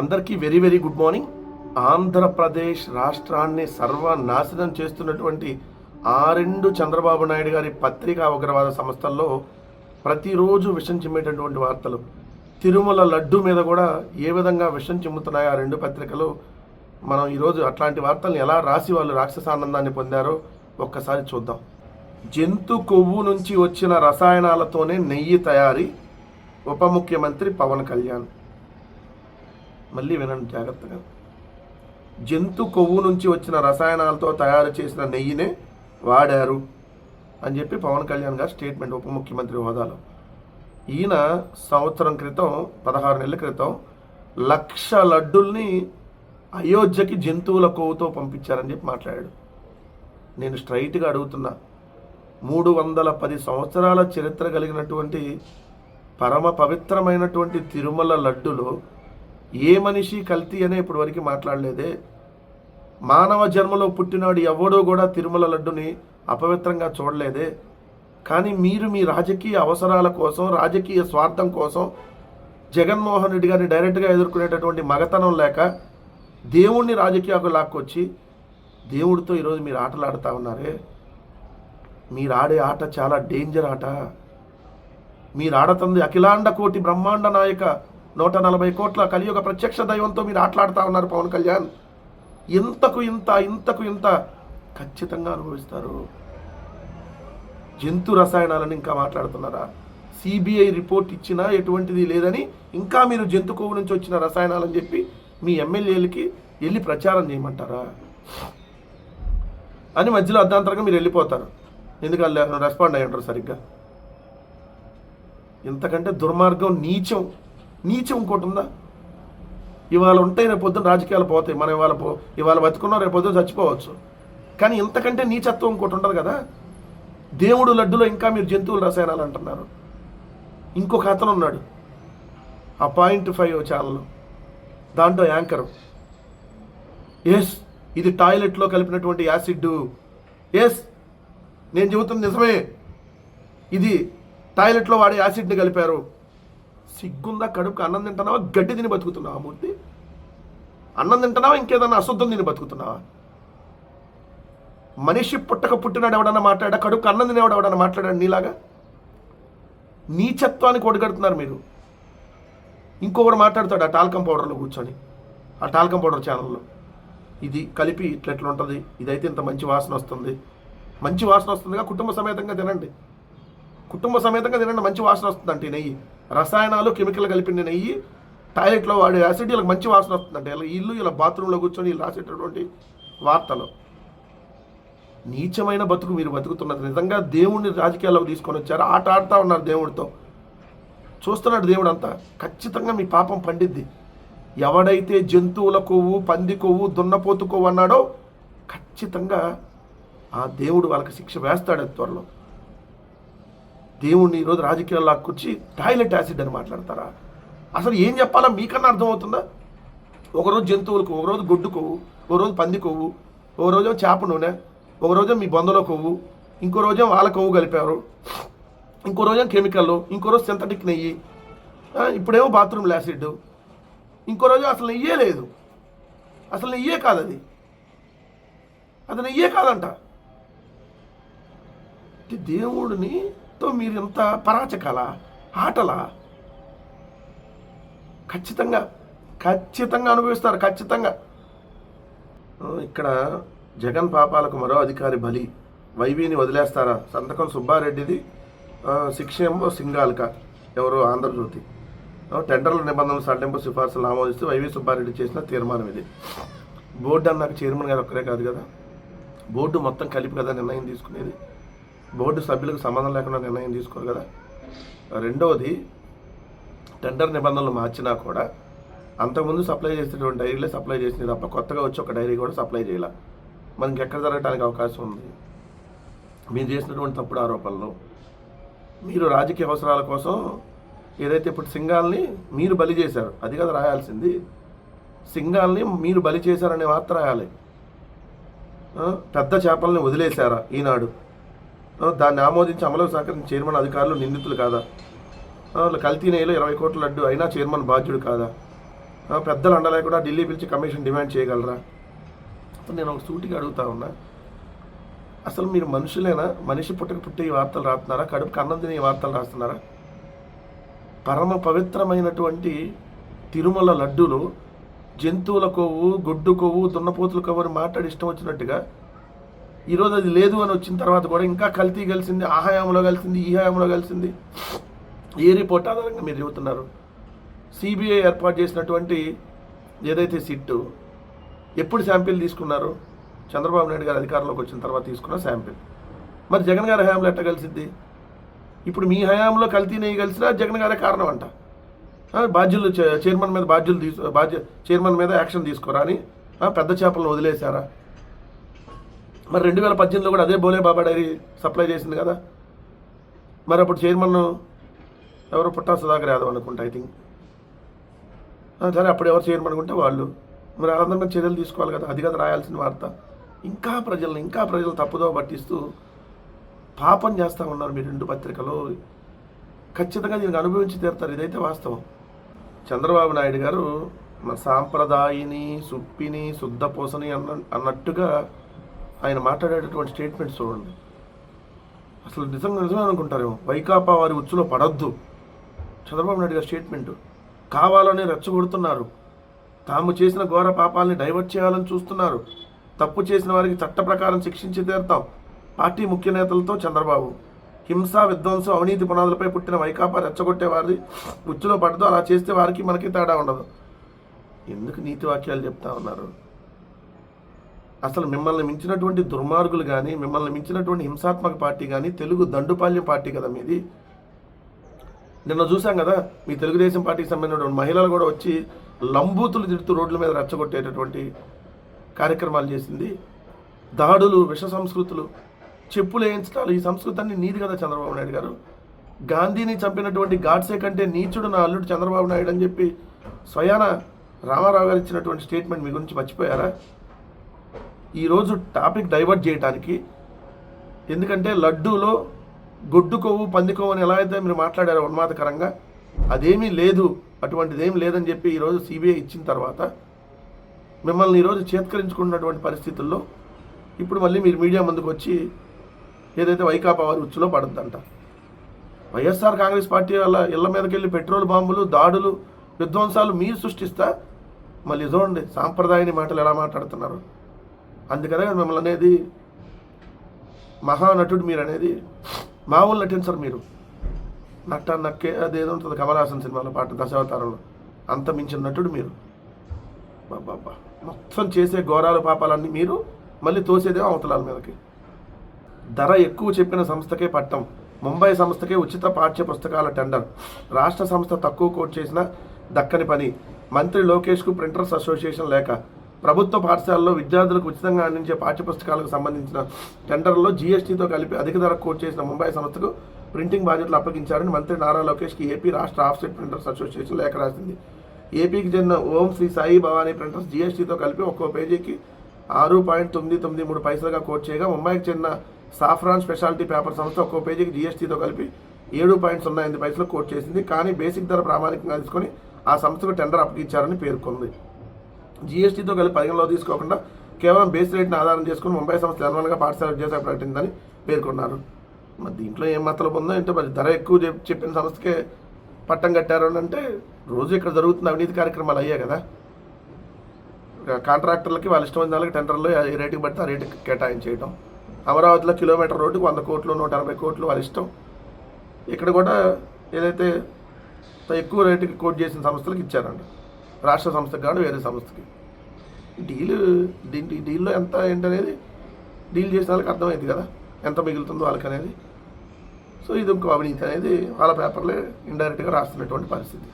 అందరికీ very very good morning. Andhra Pradesh రాష్ట్రాన్ని సర్వనాశనం చేస్తున్నటువంటి ఆ రెండు చంద్రబాబు నాయుడు గారి పత్రికా ఉగ్రవాద సంస్థల్లో ప్రతిరోజు విషం చిమ్మేటటువంటి వార్తలు. తిరుమల లడ్డు మీద కూడా ఏ విధంగా విషం చిమ్ముతున్నాయి ఆ రెండు పత్రికలు? మనం ఈరోజు అట్లాంటి వార్తలను ఎలా రాసి వాళ్ళు రాక్షసానందాన్ని పొందారో ఒక్కసారి చూద్దాం. జంతు కొవ్వు నుంచి వచ్చిన రసాయనాలతోనే నెయ్యి తయారీ ఉప ముఖ్యమంత్రి పవన్ కళ్యాణ్. మళ్ళీ వినండి జాగ్రత్తగా. జంతు కొవ్వు నుంచి వచ్చిన రసాయనాలతో తయారు చేసిన నెయ్యినే వాడారు అని చెప్పి పవన్ కళ్యాణ్ గారు స్టేట్మెంట్ ఉప ముఖ్యమంత్రి హోదాలో. ఈయన సంవత్సరం క్రితం పదహారు నెలల క్రితం లక్ష లడ్డుల్ని అయోధ్యకి జంతువుల కొవ్వుతో పంపించారని చెప్పి మాట్లాడాడు. నేను స్ట్రైట్గా అడుగుతున్నా మూడు వందల పది సంవత్సరాల చరిత్ర కలిగినటువంటి పరమ పవిత్రమైనటువంటి తిరుమల లడ్డులో ఏ మనిషి కల్తీ అనే ఇప్పటి వరకు మాట్లాడలేదే. మానవ జన్మలో పుట్టినాడు ఎవడో కూడా తిరుమల లడ్డుని అపవిత్రంగా చూడలేదే. కానీ మీరు మీ రాజకీయ అవసరాల కోసం రాజకీయ స్వార్థం కోసం జగన్మోహన్ రెడ్డి గారిని డైరెక్ట్గా ఎదుర్కొనేటటువంటి మగతనం లేక దేవుణ్ణి రాజకీయాలకు లాక్కొచ్చి దేవుడితో ఈరోజు మీరు ఆటలాడుతూ ఉన్నారే? మీరు ఆడే ఆట చాలా డేంజర్ ఆట. మీరు ఆడుతుంది అఖిలాండ కోటి బ్రహ్మాండ నాయక నూట నలభై కోట్ల కలియుగ ప్రత్యక్ష దైవంతో మీరు ఆటలాడుతూ ఉన్నారు పవన్ కళ్యాణ్. ఇంతకు ఇంత ఇంతకు ఇంత ఖచ్చితంగా అనుభవిస్తారు. జంతు రసాయనాలను ఇంకా మాట్లాడుతున్నారా? సిబిఐ రిపోర్ట్ ఇచ్చినా ఎటువంటిది లేదని ఇంకా మీరు జంతు కొవ్వు నుంచి వచ్చిన రసాయనాలని చెప్పి మీ ఎమ్మెల్యేలకి వెళ్ళి ప్రచారం చేయమంటారా? అని మధ్యలో అర్ధాంతరంగా మీరు వెళ్ళిపోతారు. ఎందుకంటే రెస్పాండ్ అయ్యి ఉంటారు సరిగ్గా? ఇంతకంటే దుర్మార్గం నీచం నీచం ఇంకోటి ఉందా? ఇవాళ ఉంటే రేపు పొద్దున రాజకీయాలు పోతాయి. మనం ఇవాళ పో ఇవాళ బతుకున్నాం రేపు పొద్దున చచ్చిపోవచ్చు. కానీ ఇంతకంటే నీచత్వం ఇంకోటి ఉండదు కదా? దేవుడు లడ్డులో ఇంకా మీరు జంతువుల రసాయనాలు అంటున్నారు. ఇంకొక అతను ఉన్నాడు. ఆ పాయింట్ ఫైవ్ ఛానల్ దాంట్లో యాంకర్. ఎస్ ఇది టాయిలెట్లో కలిపినటువంటి యాసిడ్ ఎస్ నేను చెబుతుంది నిజమే. ఇది టాయిలెట్లో వాడే యాసిడ్ని కలిపారు. సిగ్గుందా కడుపుకి అన్నం తింటున్నావా గడ్డి తిని బతుకుతున్నావా మూర్తి? అన్నం తింటున్నావా ఇంకేదన్నా అశుద్ధం తిని బతుకుతున్నావా? మనిషి పుట్టక పుట్టినాడు ఎవడన్నా మాట్లాడా? కడుపుకు అన్నం తినేవాడు ఎవడన్నా మాట్లాడాడు నీలాగా? నీచత్వానికి ఒడిగడుతున్నారు మీరు. ఇంకొకడు మాట్లాడతాడు ఆ టాల్కం పౌడర్లో కూర్చొని ఆ టాల్కం పౌడర్ ఛానల్లో. ఇది కలిపి ఇట్లా ఎట్లా ఉంటుంది ఇదైతే ఇంత మంచి వాసన వస్తుంది. మంచి వాసన వస్తుందిగా కుటుంబ సమేతంగా తినండి. కుటుంబ సమేతంగా తినండి మంచి వాసన వస్తుందంటే నెయ్యి. రసాయనాలు కెమికల్ కలిపిన నెయ్యి టాయిలెట్లో వాడే యాసిడ్ వీళ్ళకి మంచి వాసన వస్తుందంటే ఇలా ఇల్లు ఇలా బాత్రూంలో కూర్చొని వీళ్ళు రాసేటటువంటి వార్తలు. నీచమైన బతుకు మీరు బతుకుతున్నది. నిజంగా దేవుడిని రాజకీయాల్లోకి తీసుకొని వచ్చారు. ఆట ఆడుతూ ఉన్నారు దేవుడితో. చూస్తున్నాడు దేవుడు అంతా ఖచ్చితంగా మీ పాపం పండిద్ది. ఎవడైతే జంతువుల కొవ్వు పంది కొవ్వు దున్నపోతు కొవ్వు అన్నాడో ఖచ్చితంగా ఆ దేవుడు వాళ్ళకి శిక్ష వేస్తాడు త్వరలో. దేవుణ్ణి ఈరోజు రాజకీయాల్లో లాక్కొచ్చి టాయిలెట్ యాసిడ్ అని మాట్లాడతారా? అసలు ఏం చెప్పాలా మీకన్నా అర్థమవుతుందా? ఒకరోజు జంతువులకు ఒకరోజు గొడ్డు కొవ్వు ఓ రోజు పంది కొవ్వు ఓ రోజు చేప నూనె ఒక రోజు మీ బొందలో కొవ్వు ఇంకో రోజు వాళ్ళ కొవ్వు కలిపారు ఇంకో రోజు కెమికల్ ఇంకో రోజు సింథటిక్ నెయ్యి ఇప్పుడేమో బాత్రూమ్ యాసిడ్ ఇంకో రోజు అసలు నెయ్యే లేదు. అసలు నెయ్యే కాదు అది అది నెయ్యే కాదంట. దేవుడిని మొత్తం మీరు ఇంత పరాచకాల? ఆటలా? ఖచ్చితంగా ఖచ్చితంగా అనుభవిస్తారు ఖచ్చితంగా. ఇక్కడ జగన్ పాపాలకు మరో అధికారి బలి. వైవీని వదిలేస్తారా? సంతకం సుబ్బారెడ్డిది ఆ, శిక్ష ఏమో సింగాల్క. ఎవరు ఆంధ్రజ్యోతి. టెండర్ల నిబంధనలు సడలింపు సిఫార్సులు ఆమోదిస్తూ వైవి సుబ్బారెడ్డి చేసిన తీర్మానం ఇది. బోర్డు అన్నాక చైర్మన్ గారు ఒక్కరే కాదు కదా. బోర్డు మొత్తం కలిపి కదా నిర్ణయం తీసుకునేది. బోర్డు సభ్యులకు సంబంధం లేకుండా నిర్ణయం తీసుకోరు కదా? రెండవది టెండర్ నిబంధనలు మార్చినా కూడా అంతకుముందు సప్లై చేసేటువంటి డైరీలే సప్లై చేసింది తప్ప కొత్తగా వచ్చి ఒక డైరీ కూడా సప్లై చేయాల. మనకి ఎక్కడ జరగడానికి అవకాశం ఉంది? మీరు చేసినటువంటి తప్పుడు ఆరోపణలు మీరు రాజకీయ అవసరాల కోసం ఏదైతే ఇప్పుడు సింగాల్ని మీరు బలి చేశారు అది కదా రాయాల్సింది. సింగాల్ని మీరు బలి చేశారనే వార్త రాయాలి. పెద్ద చేపల్ని వదిలేశారా ఈనాడు? దాన్ని ఆమోదించి అమలు సహకరించిన చైర్మన్ అధికారులు నిందితులు కాదా? కల్తీ నెయ్యిలో ఇరవై కోట్ల లడ్డు అయినా చైర్మన్ బాధ్యుడు కాదా? ఆ, పెద్దలు అండలేకుండా ఢిల్లీ పిలిచి కమిషన్ డిమాండ్ చేయగలరా? నేను ఒక సూటిగా అడుగుతా ఉన్నా. అసలు మీరు మనుషులేనా? మనిషి పుట్టక పుట్టి ఈ వార్తలు రాస్తున్నారా? కడుపు అన్నం తినే వార్తలు రాస్తున్నారా? పరమ పవిత్రమైనటువంటి తిరుమల లడ్డూలు జంతువుల కొవ్వు గొడ్డు కొవ్వు దున్నపోతుల కొవ్వు అని మాట్లాడి ఇష్టం వచ్చినట్టుగా ఈరోజు అది లేదు అని వచ్చిన తర్వాత కూడా ఇంకా కల్తీ కలిసింది ఆ హయాంలో కలిసింది ఈ హయాంలో కలిసింది. ఏ రిపోర్ట్ ఆధారంగా మీరు చెబుతున్నారు? సిబిఐ ఏర్పాటు చేసినటువంటి ఏదైతే సిట్టు ఎప్పుడు శాంపిల్ తీసుకున్నారు? చంద్రబాబు నాయుడు గారు అధికారంలోకి వచ్చిన తర్వాత తీసుకున్న శాంపిల్. మరి జగన్ గారి హయాంలో ఎట్ట కలిసింది? ఇప్పుడు మీ హయాంలో కల్తీ నెయ్యి కలిసినా జగన్ గారే కారణం అంట బాధ్యులు చైర్మన్ మీద బాధ్యులు తీసు బాధ్య చైర్మన్ మీద యాక్షన్ తీసుకోరా అని పెద్ద చేపలను వదిలేశారా? మరి రెండు వేల పద్దెనిమిదిలో కూడా అదే బోలే బాబా డైరీ సప్లై చేసింది కదా. మరి అప్పుడు చైర్మన్ ఎవరు? పుట్టా సుధాకర్ యాదవ్ అనుకుంటా ఐ థింక్ సరే అప్పుడు ఎవరు చైర్మన్ అనుకుంటే వాళ్ళు. మరి వాళ్ళందరి చర్యలు తీసుకోవాలి కదా అది కదా రాయాల్సిన వార్త. ఇంకా ప్రజలను ఇంకా ప్రజలు తప్పుదో పట్టిస్తూ పాపం చేస్తూ ఉన్నారు మీ రెండు పత్రికలు. ఖచ్చితంగా దీనికి అనుభవించి తీరుతారు ఇదైతే వాస్తవం. చంద్రబాబు నాయుడు గారు మన సాంప్రదాయిని సుప్పిని శుద్ధపోసని అన్న అన్నట్టుగా ఆయన మాట్లాడేటటువంటి స్టేట్మెంట్స్ చూడండి. అసలు నిజంగా నిజమే అనుకుంటారేమో? వైకాపా వారి ఉచ్చులో పడద్దు. చంద్రబాబు నాయుడు గారి స్టేట్మెంట్ కావాలని రెచ్చగొడుతున్నారు. తాము చేసిన ఘోర పాపాలని డైవర్ట్ చేయాలని చూస్తున్నారు. తప్పు చేసిన వారికి చట్ట ప్రకారం శిక్షించి తీరుతాం. పార్టీ ముఖ్య నేతలతో చంద్రబాబు. హింస విధ్వంసం అవినీతి పునాదులపై పుట్టిన వైకాపా రెచ్చగొట్టేవారి ఉచ్చులో పడదు. అలా చేస్తే వారికి మనకి తేడా ఉండదు. ఎందుకు నీతి వాక్యాలు చెప్తా ఉన్నారు? అసలు మిమ్మల్ని మించినటువంటి దుర్మార్గులు కానీ మిమ్మల్ని మించినటువంటి హింసాత్మక పార్టీ కానీ తెలుగు దండుపాల్యం పార్టీ కదా మీది. నిన్న చూసాం కదా మీ తెలుగుదేశం పార్టీకి సంబంధించినటువంటి మహిళలు కూడా వచ్చి లంబూతులు తిడుతూ రోడ్ల మీద రెచ్చగొట్టేటటువంటి కార్యక్రమాలు చేసింది. దాడులు విష సంస్కృతులు చెప్పులు వేయించడాలు ఈ సంస్కృతాన్ని నీది కదా చంద్రబాబు నాయుడు గారు. గాంధీని చంపినటువంటి గాడ్సే కంటే నీచుడు నా అల్లుడు చంద్రబాబు నాయుడు అని చెప్పి స్వయాన రామారావు గారు ఇచ్చినటువంటి స్టేట్మెంట్ మీ గురించి మర్చిపోయారా? ఈరోజు టాపిక్ డైవర్ట్ చేయడానికి ఎందుకంటే లడ్డూలో గొడ్డు కొవ్వు పంది కొవ్వు అని ఎలా అయితే మీరు మాట్లాడారో ఉన్మాదకరంగా అదేమీ లేదు అటువంటిది ఏమి లేదని చెప్పి ఈరోజు సిబిఐ ఇచ్చిన తర్వాత మిమ్మల్ని ఈరోజు చేత్కరించుకున్నటువంటి పరిస్థితుల్లో ఇప్పుడు మళ్ళీ మీరు మీడియా ముందుకు వచ్చి ఏదైతే వైకాపా వారి ఉచ్చులో పడుద్దంట. వైఎస్ఆర్ కాంగ్రెస్ పార్టీ వల్ల ఇళ్ళ మీదకి వెళ్ళి పెట్రోల్ బాంబులు దాడులు విధ్వంసాలు మీరు సృష్టిస్తా మళ్ళీ చూడండి సాంప్రదాయని మాటలు ఎలా మాట్లాడుతున్నారు. అందుకనే మిమ్మల్ని అనేది మహానటుడు మీరు అనేది మామూలు నటించరు మీరు. నట్ట నక్కే అదేదో ఉంటుంది కమలాసన్ సినిమాలో పాట దశావతారంలో. అంత మించిన నటుడు మీరు. బాబా మొత్తం చేసే ఘోరాలు పాపాలన్నీ మీరు మళ్ళీ తోసేదేమో అవతలాల మీదకి. ధర ఎక్కువ చెప్పిన సంస్థకే పట్టం. ముంబై సంస్థకే ఉచిత పాఠ్య పుస్తకాల టెండర్. రాష్ట్ర సంస్థ తక్కువ కోట్ చేసిన దక్కని పని. మంత్రి లోకేష్కు ప్రింటర్స్ అసోసియేషన్ లేక ప్రభుత్వ పాఠశాలలో విద్యార్థులకు ఉచితంగా అందించే పాఠ్యపుస్తకాలకు సంబంధించిన టెండర్లో జీఎస్టీతో కలిపి అధిక ధర కోట్ చేసిన ముంబై సంస్థకు ప్రింటింగ్ బాధ్యతలు అప్పగించారని మంత్రి నారా లోకేష్కి ఏపీ రాష్ట్ర ఆఫ్సెట్ ప్రింటర్స్ అసోసియేషన్ లేఖ రాసింది. ఏపీకి చెందిన ఓం శ్రీ సాయి భవానీ ప్రింటర్స్ జీఎస్టీతో కలిపి ఒక్కో పేజీకి ఆరు పాయింట్ తొమ్మిది తొమ్మిది మూడు పైసలుగా కోట్ చేయగా ముంబైకి చెందిన సాఫ్రాన్ స్పెషాలిటీ పేపర్ సంస్థ ఒక్కో పేజీకి జీఎస్టీతో కలిపి ఏడు పాయింట్ సున్నా ఎనిమిది పైసలు కోట్ చేసింది. కానీ బేసిక్ ధర ప్రామాణికంగా తీసుకొని ఆ సంస్థకు టెండర్ అప్పగించారని పేర్కొంది. జీఎస్టీతో కలిపి పరిగణలో తీసుకోకుండా కేవలం బేస్ రేట్ని ఆధారం చేసుకుని ముంబై సంస్థ జనరల్గా పాఠశాల విద్యాశాఖ ప్రకటిందని పేర్కొన్నారు. మరి దీంట్లో ఏం మతలబు ఉందో ఏంటో మరి ధర ఎక్కువ చెప్పిన సంస్థకే పట్టం కట్టారు అని అంటే రోజు ఇక్కడ జరుగుతున్న అవినీతి కార్యక్రమాలు అయ్యాయి కదా. కాంట్రాక్టర్లకి వాళ్ళ ఇష్టమైన వాళ్ళకి టెండర్లో ఏ రేటుకి పడితే ఆ రేటుకి కేటాయించేయడం అమరావతిలో కిలోమీటర్ రోడ్డుకు వంద కోట్లు నూట ఎనభై కోట్లు వాళ్ళ ఇష్టం. ఇక్కడ కూడా ఏదైతే ఎక్కువ రేటుకి కోట్ చేసిన సంస్థలకు ఇచ్చారండి. రాష్ట్ర సంస్థకి కాదు వేరే సంస్థకి. డీల్ దీంట్లో డీల్లో ఎంత ఏంటనేది డీల్ చేసిన వాళ్ళకి అర్థమైంది కదా ఎంత మిగులుతుందో వాళ్ళకి అనేది సో ఇది ఇంకో అవినీతి అనేది వాళ్ళ పేపర్లే ఇండైరెక్ట్గా రాస్తున్నటువంటి పరిస్థితి.